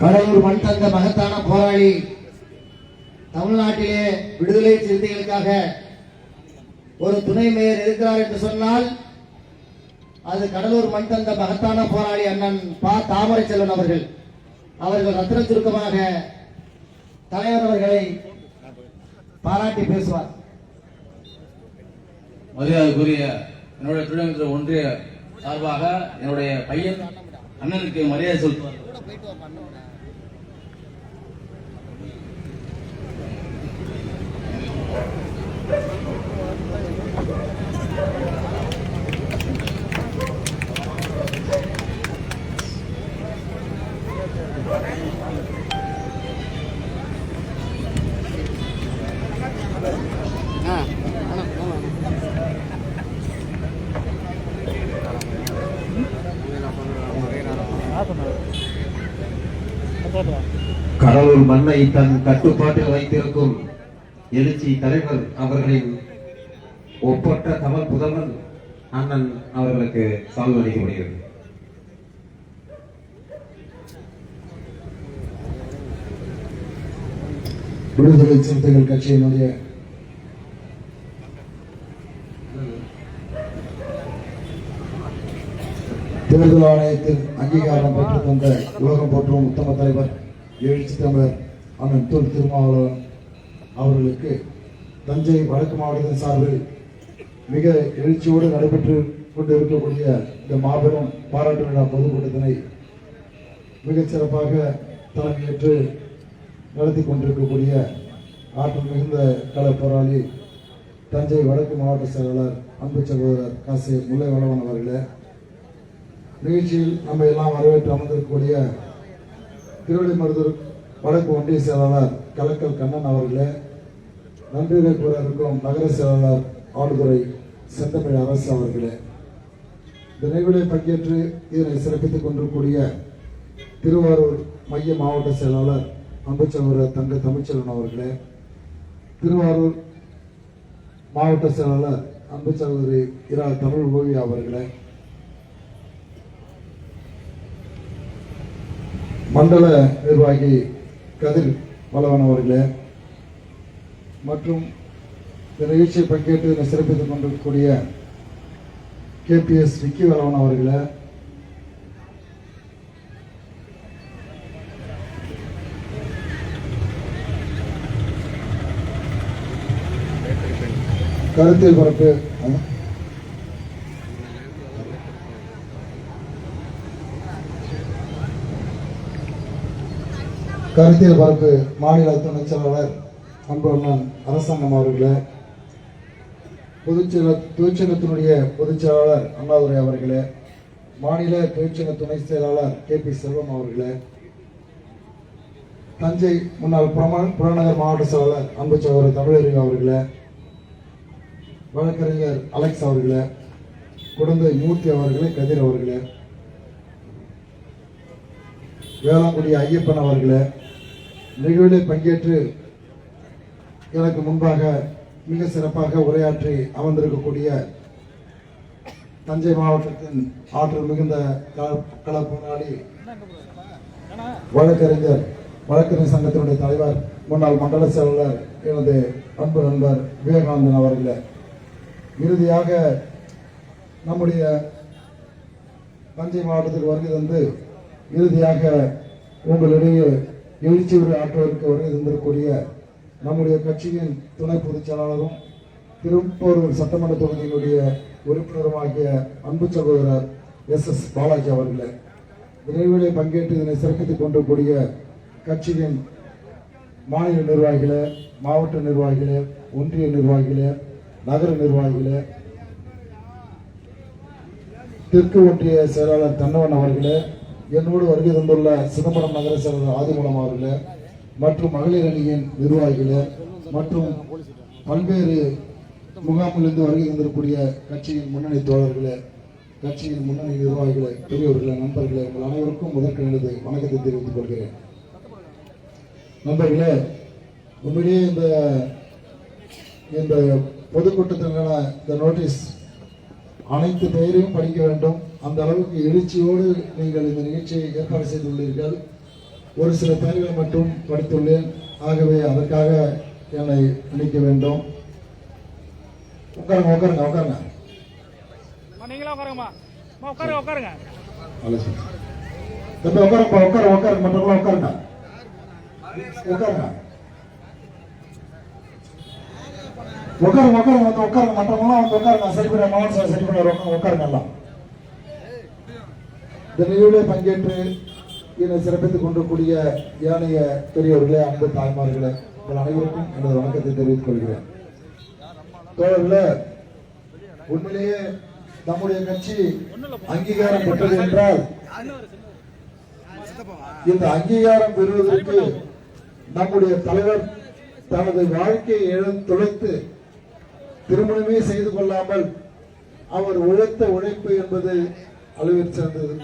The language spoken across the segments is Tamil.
கடலூர் மண் தந்த மகத்தான போராளி தமிழ்நாட்டிலே விடுதலை சிறுத்தைகளுக்காக ஒரு துணை மேயர் இருக்கிறார் என்று சொன்னால் அது கடலூர் மண் தந்த மகத்தான போராளி அண்ணன் பா. தாமரை செல்வன் அவர்கள். அவர்கள் ரத்தின சுருக்கமாக தலைவர் அவர்களை பாராட்டி பேசுவார். மரியாதைக்குரிய என்னுடைய துணை ஒன்றிய சார்பாக என்னுடைய பையன் அண்ணனுக்கு மரியாதை சொல்வார் கடவுள் மண்ணை தன் கட்டுப்பாட்டில் வைத்திருக்கும் எழுச்சி தலைவர் அவர்களின் ஒப்பற்ற தமிழ் புதல்வன் அண்ணன் அவர்களுக்கு சால்வு அளிக்கப்படுகிறது விடுதலை சிறுத்தைகள் கட்சியினுடைய தேர்தல் ஆணையத்தின் அங்கீகாரம் பெற்று தந்த உலகம் போற்றும் உத்தம தலைவர் எழுச்சி தமிழர் அண்ணன் தொல் திருமாவளவன் அவர்களுக்கு தஞ்சை வடக்கு மாவட்டத்தின் சார்பில் மிக எழுச்சியோடு நடைபெற்று கொண்டு இருக்கக்கூடிய இந்த மாபெரும் பாராட்டு விழா பொதுக்கூட்டத்தினை மிகச் சிறப்பாக தலைமையேற்று நடத்தி கொண்டிருக்கக்கூடிய ஆற்றல் மிகுந்த கள போராளி தஞ்சை வடக்கு மாவட்ட செயலாளர் அன்பு சகோதரர் காசி முல்லை வளவன் அவர்களே நிகழ்ச்சியில் நம்ம எல்லாம் வரவேற்று அமர்ந்திருக்கக்கூடிய திருவள்ளிமருதூர் வடக்கு ஒன்றிய செயலாளர் கலக்கல் கண்ணன் அவர்களே நன்றிகளை கூற இருக்கும் நகர செயலாளர் ஆளுதுறை செந்தமிழ் அரசு அவர்களே. இந்த பங்கேற்று இதனை சிறப்பித்துக் கொண்டிருக்கூடிய திருவாரூர் மைய மாவட்ட செயலாளர் அன்பு சகோதரர் தங்க தமிழ்ச்செல்வன் அவர்களே திருவாரூர் மாவட்ட செயலாளர் அன்பு சகோதரி இரா தமிழ் ஓவியா அவர்களே மண்டல நிர்வாகி கதிர் பலவன் அவர்களே மற்றும் இந்த நிகழ்ச்சியை பங்கேற்று இதனை சிறப்பித்துக் கொண்டிருக்கக்கூடிய கேபிஎஸ் விக்கி வளவன் அவர்களே கருத்தில் பரப்பு கருத்தியல் பரப்பு மாநில துணை செயலாளர் அன்பு அண்ணன் அரசாங்கம் அவர்களே பொதுச்செயல தொழிற்சங்கத்தினுடைய பொதுச் செயலாளர் அண்ணாதுரை அவர்களே மாநில தொழிற்சங்க துணை செயலாளர் கே பி செல்வம் அவர்களே தஞ்சை முன்னாள் புறமா- புறநகர் மாவட்ட செயலாளர் அன்பு சகோதரர் தமிழறிவு அவர்களே வழக்கறிஞர் அலெக்ஸ் அவர்களே குழந்தை மூர்த்தி அவர்களே கதிர் அவர்களே வேளாங்குடி ஐயப்பன் அவர்களே நிகழ்வில் பங்கேற்று எனக்கு முன்பாக மிக சிறப்பாக உரையாற்றி அமர்ந்திருக்கக்கூடிய தஞ்சை மாவட்டத்தின் ஆற்றல் மிகுந்த கள- போராளி வழக்கறிஞர் வழக்கறிஞர் சங்கத்தினுடைய தலைவர் முன்னாள் மண்டல செயலாளர் எனது அன்பு நண்பர் விவேகானந்தன் அவர்களே. இறுதியாக நம்முடைய தஞ்சை மாவட்டத்தில் வருகை தந்து இறுதியாக உங்களிடையே எழுச்சி உரை ஆற்றுவதற்கு வருகை நம்முடைய கட்சியின் துணை பொதுச் செயலாளரும் திருப்பூர் சட்டமன்ற தொகுதியினுடைய உறுப்பினருமாகிய அன்பு சகோதரர் எஸ் எஸ் பாலாஜி அவர்களே விரைவிலே பங்கேற்று இதனை சிறப்பித்துக் கொண்டிருக்கூடிய கட்சியின் மாநில நிர்வாகிகளே மாவட்ட நிர்வாகிகளே ஒன்றிய நிர்வாகிகளே நகர நிர்வாகிகளே தெற்கு ஒன்றிய செயலாளர் தன்னவன் அவர்களே என்னோடு வருகை தந்துள்ள சிதம்பரம் நகர செயலாளர் ஆதிமூலம் அவர்களே மற்றும் மகளிர் அணியின் நிர்வாகிகளே மற்றும் பல்வேறு முகாமிலிருந்து வருகை தந்திருக்கூடிய கட்சியின் முன்னணி தோழர்களே கட்சியின் முன்னணி நிர்வாகிகளே பெரியவர்களே நண்பர்களே உங்கள் அனைவருக்கும் முதற்கு எனது வணக்கத்தை தெரிவித்துக் கொள்கிறேன். நண்பர்களே உண்மையிலேயே இந்த இந்த பொதுக்கூட்டத்திற்கான இந்த நோட்டீஸ் அனைத்து பெயரையும் படிக்க வேண்டும். அந்த அளவுக்கு எழுச்சியோடு நீங்கள் இந்த நிகழ்ச்சியை ஏற்பாடு செய்துள்ளீர்கள் ஒரு சில பெயர்களை மட்டும் படித்துள்ளேன் ஆகவே அதற்காக என்னை மன்னிக்க வேண்டும் உட்காருங்க உட்காருங்க உட்காருங்க நீங்களே உட்காருங்கம்மா உட்காருங்க உட்காருங்க தம்பி உட்காருப்பா உட்காரு உட்காருங்க மற்றவங்களாம் உட்காருங்க உட்காருங்க உட்காருங்க உட்காருங்க வந்து உட்காருங்க மற்றவங்களாம் வந்து உட்காருங்க சரி பண்ண மாவட்ட சார் பண்ண உட்காருங்க எல்லாம் இந்த பங்கேற்று என்னை சிறப்பித்துக் கொண்டிருக்கூடிய ஏனைய பெரியவர்களே அன்பு தாய்மார்களே உங்கள் அனைவருக்கும் எனது வணக்கத்தை தெரிவித்துக் கொள்கிறேன். தோழர்களே உண்மையிலேயே நம்முடைய கட்சி அங்கீகாரம் பெற்றது என்றால் இந்த அங்கீகாரம் பெறுவதற்கு நம்முடைய தலைவர் தனது வாழ்க்கையை இழந்து துளைத்து திருமணமே செய்து கொள்ளாமல் அவர் உழைத்த உழைப்பு என்பது அளவில் சேர்ந்தது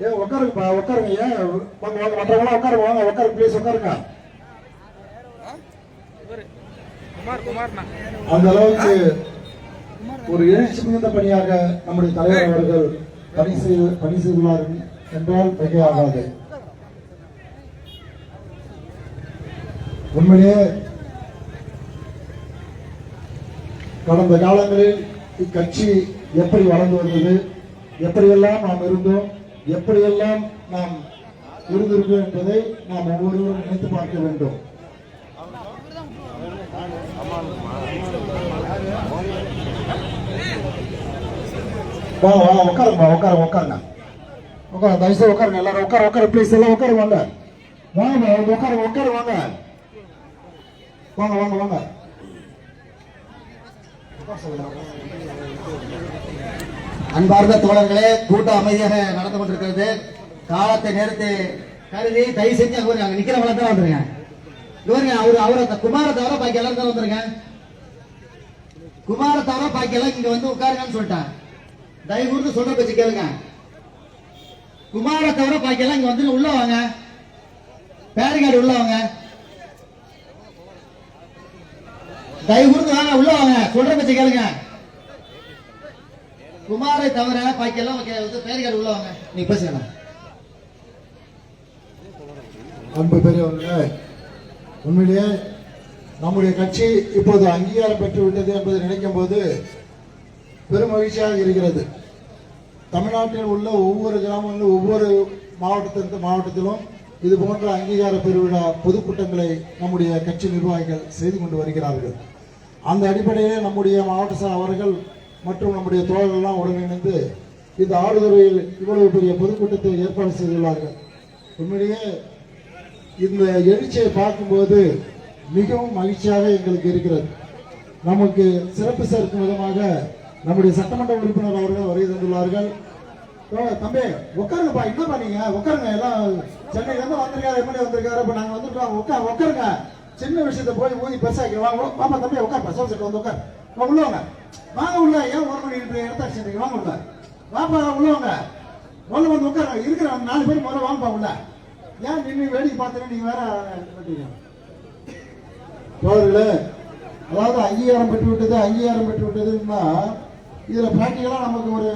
ஏன் உட்காருங்கப்பா உட்காருங்க ஏன்? வாங்க வாங்க மற்றவங்களாம் உட்காருங்க வாங்க உட்காருங்க ப்ளீஸ் உட்காருங்க அந்த அளவுக்கு ஒரு எழுச்சி மிகுந்த பணியாக நம்முடைய தலைவர் அவர்கள் பணி செய்து பணி செய்துள்ளார்கள் என்றால் மிகையாகாது. உண்மையிலேயே கடந்த காலங்களில் இக்கட்சி எப்படி வளர்ந்து வந்தது எப்படியெல்லாம் நாம் இருந்தோம் எப்படியெல்லாம் நாம் இருந்திருக்கோம் என்பதை நாம் ஒவ்வொருவரும் நினைத்து பார்க்க வேண்டும். வா வாங்க உட்காருங்க உட்காருங்க உட்காருங்க. உட்காருங்க தயவுசெய்து உட்காருங்க எல்லாரும் உட்கார உட்கார ப்ளீஸ் எல்லாம் உட்காரு வாங்க. வாங்க வாங்க, உட்காருங்க உட்காரு வாங்க. வாங்க வாங்க வாங்க. அன்பார்ந்த தோழர்களே கூட்டம் அமைதியாக நடந்து கொண்டிருக்கிறது. காலத்தை நேரத்தை கருதி தயவு செஞ்சு அங்க அங்கே நிக்கிறவங்கள தான் வந்துருங்க இவருங்க அவரு அவரை த- குமார தவிர பாக்கி எல்லாரும் தான் வந்துருங்க குமார தவிர பாக்கி எல்லாம் இங்க வந்து உட்காருங்கன்னு சொல்லிட்டேன் தயவு கூர்ந்து சொல்ற பேச்சு கேளுங்க. குமார தவிர பாக்கி எல்லாம் இங்க வந்து உள்ள வாங்க. பேரிகார்டு உள்ள வாங்க. தயவு கூர்ந்து வாங்க உள்ள வாங்க. சொல்ற பேச்சு கேளுங்க. குமாரை தவிர பாக்கி எல்லாம் ஓகே, வந்து நீங்க பேசுங்க அன்பு பெரியவர்களே உண்மையிலேயே நம்முடைய கட்சி இப்போது அங்கீகாரம் பெற்றுவிட்டது என்பதை நினைக்கும் போது பெரும் மகிழ்ச்சியாக இருக்கிறது. தமிழ்நாட்டில் உள்ள ஒவ்வொரு கிராமங்களிலும் ஒவ்வொரு மாவட்டத்திற்கு மாவட்டத்திலும் இது போன்ற அங்கீகார பெருவிழா பொதுக்கூட்டங்களை நம்முடைய கட்சி நிர்வாகிகள் செய்து கொண்டு வருகிறார்கள். அந்த அடிப்படையிலே நம்முடைய மாவட்ட சார் அவர்கள் மற்றும் நம்முடைய தோழர்கள்லாம் ஒருங்கிணைந்து இந்த ஆளுதுறையில் இவ்வளவு பெரிய பொதுக்கூட்டத்தை ஏற்பாடு செய்துள்ளார்கள். உண்மையிலேயே இந்த எழுச்சியை பார்க்கும்போது மிகவும் மகிழ்ச்சியாக எங்களுக்கு இருக்கிறது. நமக்கு சிறப்பு சேர்க்கும் விதமாக நம்முடைய சட்டமன்ற உறுப்பினர் அவர்கள் வருகை தந்துள்ளார்கள். தம்பி உட்காருங்கப்பா. என்னப்பா பண்ணீங்க உட்காருங்க. எல்லாம் சென்னையிலேருந்து வந்திருக்காரு எப்படி வந்திருக்காரு. இப்போ நாங்கள் வந்துட்டோம். உட்கார் உட்காருங்க. சின்ன விஷயத்த போய் ஊதி பெருசாக்கி வாங்க ஓ, வாப்பா தம்பி உட்கார் பசங்க செட்டு வந்து உட்கார். வா, உள்ள வாங்க உள்ள. ஏன் ஒரு மணி நேரத்தை எடுத்தாச்சு வாங்க உள்ள. வாப்பா உள்ளவங்க. உள்ள வந்து உட்கார இருக்கிற நாலு பேர் முதல்ல வாங்கப்பா உள்ள. ஏன் நின்று வேடிக்கை பார்த்துட்டு நீங்க வேற வெட்டீங்க தோழர்களே அதாவது அங்கீகாரம் பெற்று விட்டது அங்கீகாரம் பெற்று விட்டதுன்னா இதுல பிராக்டிக்கலா நமக்கு ஒரு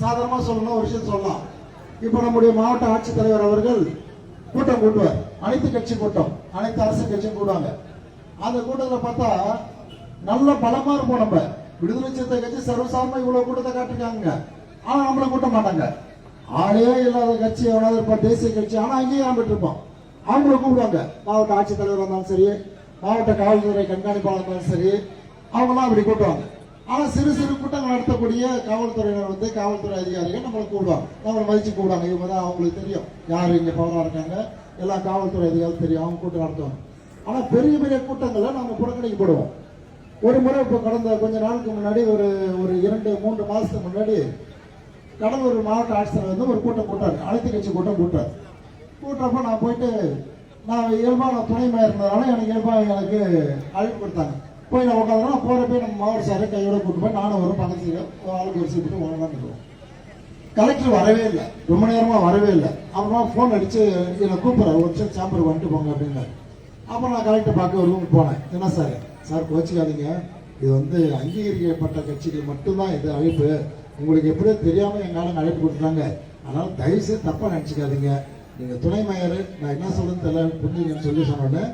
சாதாரணமா சொல்லணும் ஒரு விஷயம் சொல்லலாம். இப்போ நம்முடைய மாவட்ட ஆட்சித்தலைவர் அவர்கள் கூட்டம் கூட்டுவார். அனைத்து கட்சி கூட்டம் அனைத்து அரசு கட்சியும் கூடுவாங்க. அந்த கூட்டத்தில் பார்த்தா நல்ல பலமா இருப்போம் நம்ம. விடுதலை சிறுத்தை கட்சி சர்வசாதாரணமா இவ்வளவு கூட்டத்தை காட்டிருக்காங்க ஆனா நம்மள கூட்ட மாட்டாங்க. ஆளே இல்லாத கட்சி எவ்வளவு இருப்போம் தேசிய கட்சி. ஆனா அங்கீகாரம் இருப்போம். அவங்கள கூப்பிடுவாங்க. மாவட்ட ஆட்சித்தலைவர் இருந்தாலும் சரி மாவட்ட காவல்துறை கண்காணிப்பாளர் இருந்தாலும் சரி அவங்களாம் அப்படி கூட்டுவாங்க ஆனா சிறு சிறு கூட்டங்கள் நடத்தக்கூடிய காவல்துறையினர் வந்து காவல்துறை அதிகாரிகள் நம்மளை கூப்பிடுவாங்க. நம்மளை மதிச்சு கூப்பிடுவாங்க. இவங்க தான் அவங்களுக்கு தெரியும். யார் இங்க பவரா இருக்காங்க? எல்லா காவல்துறை அதிகாரிகள் தெரியும். அவங்க கூட்டம் நடத்துவாங்க. ஆனா பெரிய பெரிய கூட்டங்களை நம்ம புறக்கணிக்கப்படுவோம். ஒரு முறை இப்போ கடந்த கொஞ்ச நாளுக்கு முன்னாடி ஒரு ஒரு இரண்டு மூன்று மாதத்துக்கு முன்னாடி கடலூர் மாவட்ட ஆட்சியர் வந்து ஒரு கூட்டம் கூட்டார் அனைத்து கட்சி கூட்டம் கூட்டார் கூட்டுறப்ப நான் போயிட்டு நான் இயல்பாக நான் துணை மேயர் இருந்ததால எனக்கு இயல்பாக எனக்கு அழைப்பு கொடுத்தாங்க. போய் நான் உட்காந்துனா போறப்ப நம்ம மாவட்ட சாரை கையோட கூட்டு போய் நானும் வரும் பக்கத்து ஆளுக்கு ஒரு சீட்டு வாங்கலாம் கலெக்டர் வரவே இல்லை. ரொம்ப நேரமாக வரவே இல்லை. அப்புறமா ஃபோன் அடித்து என்னை கூப்பிட்றாரு. ஒரு நிமிஷம் சாம்பர் வந்துட்டு போங்க அப்படின்னாரு. அப்புறம் நான் கலெக்டர் பார்க்க ஒரு ரூமுக்கு போனேன். என்ன சார்? சார் கோச்சிக்காதீங்க. இது வந்து அங்கீகரிக்கப்பட்ட கட்சிக்கு மட்டும்தான் இது அழைப்பு உங்களுக்கு எப்படியோ தெரியாம எங்க அழைப்பு கொடுத்துட்டாங்க. அதனால தயவு செய்து தப்பா நினைச்சுக்காதீங்க. நீங்க துணை மேயர் நான் என்ன சொல்றேன்னு தெரியல புரிஞ்சுங்கன்னு சொல்லி சொன்னோன்னே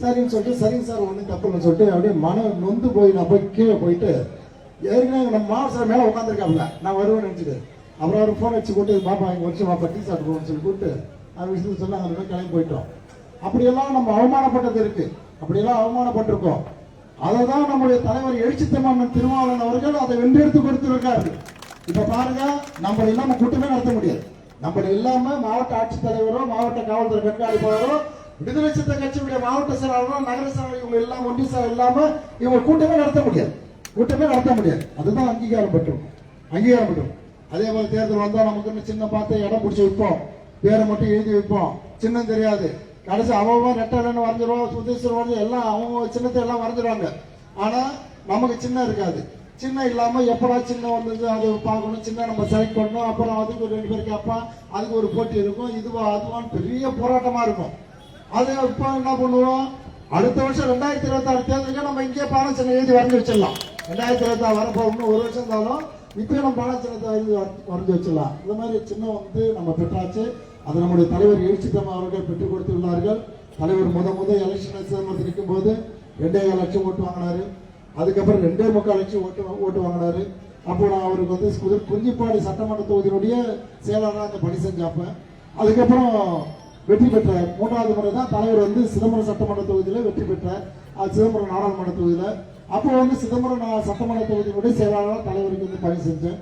சரின்னு சொல்லிட்டு சரிங்க சார் ஒன்றும் தப்பு இல்லைன்னு சொல்லிட்டு அப்படியே மனம் நொந்து போய் நான் போய் கீழே போயிட்டு ஏற்கனவே நம்ம மாவட்ட மேலே உட்காந்துருக்காப்ல நான் வருவேன்னு நினச்சிட்டு அப்புறம் அவர் ஃபோன் வச்சு கூட்டு பாப்பா இங்கே வச்சு பாப்பா டீ சாப்பிட்டு சொல்லி கூப்பிட்டு அவர் விஷயத்தில் சொன்னாங்க அந்த கிளம்பி போயிட்டோம். அப்படியெல்லாம் நம்ம அவமானப்பட்டது இருக்கு. அப்படியெல்லாம் அவமானப்பட்டிருக்கோம். அதை தான் நம்முடைய தலைவர் எழுச்சி தமிழன் திருமாவளவன் அவர்கள் அதை வென்றெடுத்து கொடுத்திருக்காரு இப்ப பாருங்க நம்ம இல்லாம கூட்டமே நடத்த முடியாது. நம்ம இல்லாம மாவட்ட ஆட்சித்தலைவரோ மாவட்ட காவல்துறை கண்காணிப்பாளரோ விடுதலை சித்த கட்சியுடைய மாவட்ட செயலாளரோ நகர செயலாளர் இவங்க எல்லாம் ஒன்றிய இல்லாம இவங்க கூட்டமே நடத்த முடியாது. கூட்டமே நடத்த முடியாது. அதுதான் அங்கீகாரம் பெற்றோம். அங்கீகாரம் பெற்றோம். அதே போல தேர்தல் வந்தா நமக்கு சின்ன பார்த்து இடம் பிடிச்சி வைப்போம் பேரை மட்டும் எழுதி வைப்போம். சின்னம் தெரியாது. கடைசி அவன் ரெட்டலன்னு வரைஞ்சிருவோம் சுதேஸ்வரர் வரைஞ்சி எல்லாம் அவங்க சின்னத்தை எல்லாம் வரைஞ்சிருவாங்க. ஆனா நமக்கு சின்ன இருக்காது. சின்ன இல்லாம எப்படா சின்ன வந்தது அது பார்க்கணும். சின்ன நம்ம செலக்ட் பண்ணணும். அப்புறம் அதுக்கு ஒரு ரெண்டு பேர் கேட்பான் அதுக்கு ஒரு போட்டி இருக்கும். இதுவா அதுவான்னு பெரிய போராட்டமா இருக்கும். அது இப்போ என்ன பண்ணுவோம்? அடுத்த வருஷம் ரெண்டாயிரத்தி இருபத்தி ஆறு தேர்தலுக்கு நம்ம இங்கே பானை சின்ன எழுதி வரைஞ்சி வச்சிடலாம். ரெண்டாயிரத்தி இருபத்தி ஆறு வரப்போ இன்னும் ஒரு வருஷம் இருந்தாலும் இப்போ நம்ம பானை சின்னத்தை எழுதி வரைஞ்சி வச்சிடலாம். இந்த மாதிரி சின்ன வந்து நம்ம பெற்றாச்சு. அது நம்முடைய தலைவர் எழுச்சித்தம் அவர்கள் பெற்றுக் கொடுத்துள்ளார்கள். தலைவர் முத முத எலெக்ஷன் சிதம்பரத்தில் நிற்கும் போது ரெண்டே ஏழு லட்சம் ஓட்டு வாங்கினாரு. அதுக்கப்புறம் ரெண்டே முக்கால் லட்சம் ஓட்டு ஓட்டு வாங்கினாரு. அப்போ நான் அவருக்கு வந்து புது- குறிஞ்சிப்பாடி சட்டமன்ற தொகுதியினுடைய செயலாளராக அந்த பணி செஞ்சாப்ப அதுக்கப்புறம் வெற்றி பெற்றார் மூன்றாவது முறை தான் தலைவர் வந்து சிதம்பரம் சட்டமன்ற தொகுதியில வெற்றி பெற்றார் அது சிதம்பரம் நாடாளுமன்ற தொகுதியில. அப்போ வந்து சிதம்பரம் சட்டமன்ற தொகுதியினுடைய செயலாளராக தலைவருக்கு வந்து பணி செஞ்சேன்.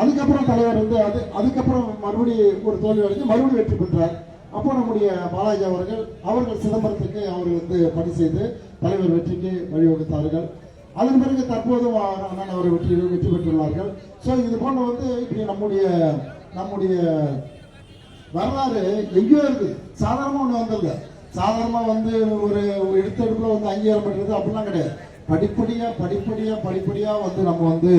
அதுக்கப்புறம் தலைவர் வந்து அது அதுக்கப்புறம் மறுபடியும் ஒரு தோல்வி அடைஞ்சு மறுபடியும் வெற்றி பெற்றார். அப்போ நம்முடைய பாலாஜி அவர்கள் அவர்கள் சிதம்பரத்துக்கு அவர் வந்து பணி செய்து தலைவர் வெற்றிக்கு வழிவகுத்தார்கள். அதன் பிறகு தற்போது அண்ணன் அவர் வெற்றி வெற்றி பெற்றுள்ளார்கள். ஸோ இது போன்ற வந்து இப்படி நம்முடைய நம்முடைய வரலாறு எங்கேயோ இருக்கு. சாதாரணமாக ஒன்று வந்தது சாதாரணமாக வந்து ஒரு எடுத்தெடுப்புல வந்து அங்கீகாரம் பண்ணுறது அப்படிலாம் கிடையாது. படிப்படியாக படிப்படியாக படிப்படியாக வந்து நம்ம வந்து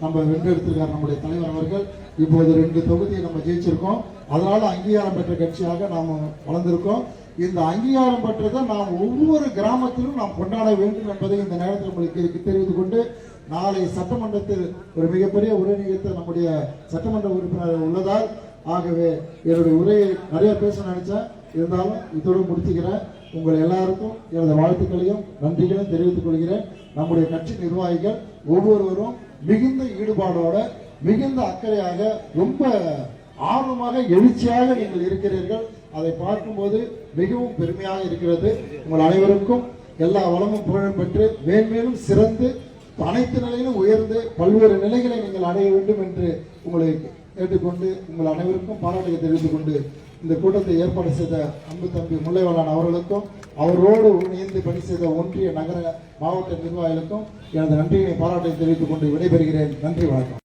நம்ம வென்றெடுத்திருக்கார் நம்முடைய தலைவர் அவர்கள். இப்போது ரெண்டு தொகுதியை நம்ம ஜெயிச்சிருக்கோம். அதனால அங்கீகாரம் பெற்ற கட்சியாக நாம் வளர்ந்திருக்கோம். இந்த அங்கீகாரம் பெற்றதை நாம் ஒவ்வொரு கிராமத்திலும் நாம் கொண்டாட வேண்டும் என்பதை இந்த நேரத்தில் உங்களுக்கு தெரிவித்துக் கொண்டு நாளை சட்டமன்றத்தில் ஒரு மிகப்பெரிய உரை நிகழ்த்த நம்முடைய சட்டமன்ற உறுப்பினர் உள்ளதால் ஆகவே என்னுடைய உரையை நிறைய பேச நினைச்சேன். இருந்தாலும் இதோடு முடிச்சுக்கிறேன். உங்கள் எல்லாருக்கும் எனது வாழ்த்துக்களையும் நன்றிகளையும் தெரிவித்துக் கொள்கிறேன். நம்முடைய கட்சி நிர்வாகிகள் ஒவ்வொருவரும் மிகுந்த ஈடுபாடோட மிகுந்த அக்கறையாக ரொம்ப ஆர்வமாக எழுச்சியாக நீங்கள் இருக்கிறீர்கள். அதை பார்க்கும்போது மிகவும் பெருமையாக இருக்கிறது. உங்கள் அனைவருக்கும் எல்லா வளமும் புகழும் பெற்று மேன்மேலும் சிறந்து அனைத்து நிலையிலும் உயர்ந்து பல்வேறு நிலைகளை நீங்கள் அடைய வேண்டும் என்று உங்களை கேட்டுக்கொண்டு உங்கள் அனைவருக்கும் பாராட்டுகளை தெரிவித்துக் கொண்டு இந்த கூட்டத்தை ஏற்பாடு செய்த அன்பு தம்பி முல்லைவளான் அவர்களுக்கும் அவரோடு இணைந்து பணி செய்த ஒன்றிய நகர மாவட்ட நிர்வாகிகளுக்கும் எனது நன்றியினை பாராட்டை தெரிவித்துக் கொண்டு விடைபெறுகிறேன். நன்றி வணக்கம்.